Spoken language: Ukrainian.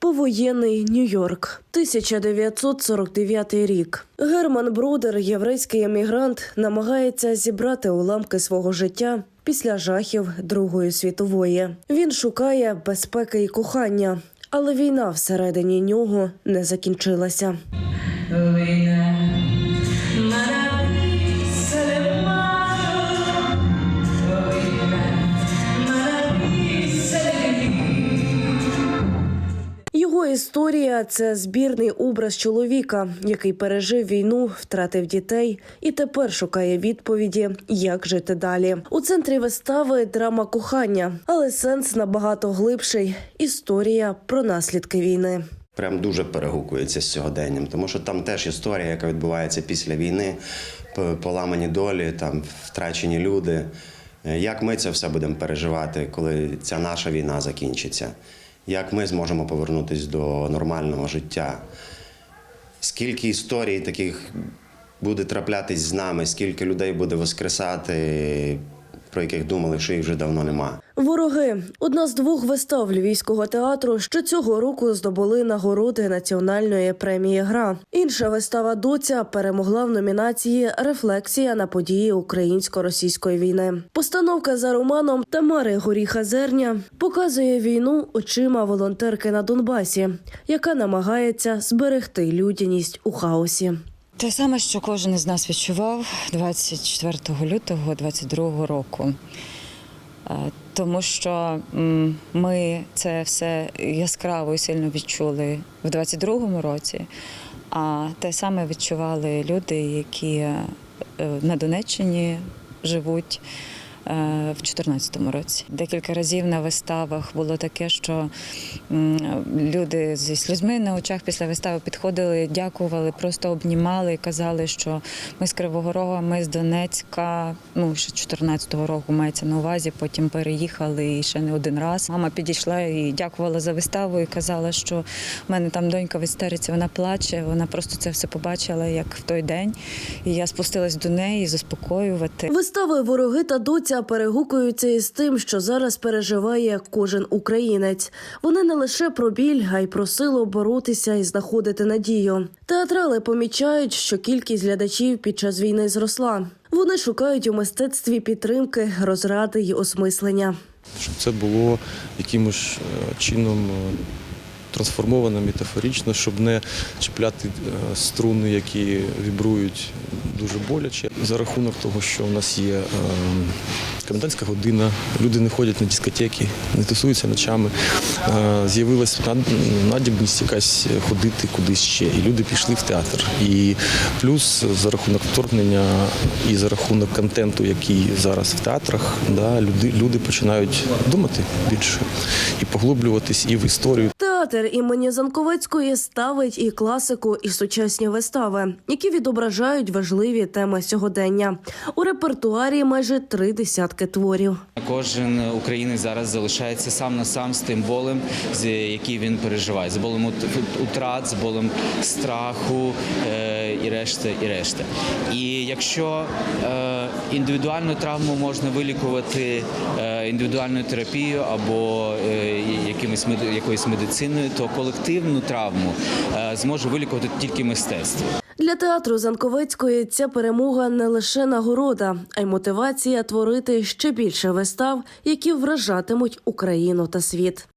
Повоєнний Нью-Йорк, 1949 рік. Герман Брудер, єврейський емігрант, намагається зібрати уламки свого життя після жахів Другої світової. Він шукає безпеки і кохання, але війна всередині нього не закінчилася. Історія це збірний образ чоловіка, який пережив війну, втратив дітей і тепер шукає відповіді, як жити далі. У центрі вистави драма кохання, але сенс набагато глибший. Історія про наслідки війни. прям дуже перегукується з сьогоденням, тому що там теж історія, яка відбувається після війни, поламані долі, там втрачені люди. Е, Як ми це все будемо переживати, коли ця наша війна закінчиться? Як ми зможемо повернутися до нормального життя? Скільки історій таких буде траплятись з нами, скільки людей буде воскресати, про яких думали, що їх вже давно нема. Вороги одна з двох вистав львівського театру, що цього року здобули нагороди національної премії Гра. Інша вистава доця перемогла в номінації Рефлексія на події українсько-російської війни. Постановка за романом Тамари Горіха Зерня показує війну очима волонтерки на Донбасі, яка намагається зберегти людяність у хаосі. Те саме, що кожен із нас відчував 24 лютого 22 року. Е, Тому що ми це все яскраво і сильно відчули в 22-му році, а те саме відчували люди, які е, на Донеччині живуть в 2014 році. Декілька разів на виставах було таке, що люди зі сльозми на очах після вистави підходили, дякували, просто обнімали і казали, що ми з Кривого Рога, ми з Донецька. Ну ще 14-го року мається на увазі. Потім переїхали і ще не один раз. Мама підійшла і дякувала за виставу і казала, що в мене там донька в істериці, вона плаче. Вона просто це все побачила, як в той день. І я спустилась до неї заспокоювати. Вистави Вороги та доця перегукуються із тим, що зараз переживає кожен українець. Вони не лише про біль, а й про силу боротися і знаходити надію. Театрали помічають, що кількість глядачів під час війни зросла. Вони шукають у мистецтві підтримки, розради й осмислення. щоб це було якимось е, чином трансформовано метафорично, щоб не чіпляти е, струни, які вібрують дуже боляче. За рахунок того, що у нас є е, комендантська година, люди не ходять на дискотеки, не тусуються ночами. е, З'явилась надібність якась ходити кудись ще, і люди пішли в театр. І плюс за рахунок вторгнення і за рахунок контенту, який зараз в театрах, да, люди, люди починають думати більше і поглублюватись і в історію. Театр імені Занковецької ставить і класику, і сучасні вистави, які відображають важливі теми сьогодення. У репертуарі майже три десятки творів. Кожен українець зараз залишається сам на сам з тим болем, з який він переживає, з болем ут- утрат, з болем страху е, і решта, і решта. І якщо е, індивідуальну травму можна вилікувати е, індивідуальною терапією або якимось мед- якоюсь медициною, то колективну травму е, зможе вилікувати тільки мистецтво. Для театру Занковецької ця перемога не лише нагорода, а й мотивація творити ще більше вистав, які вражатимуть Україну та світ.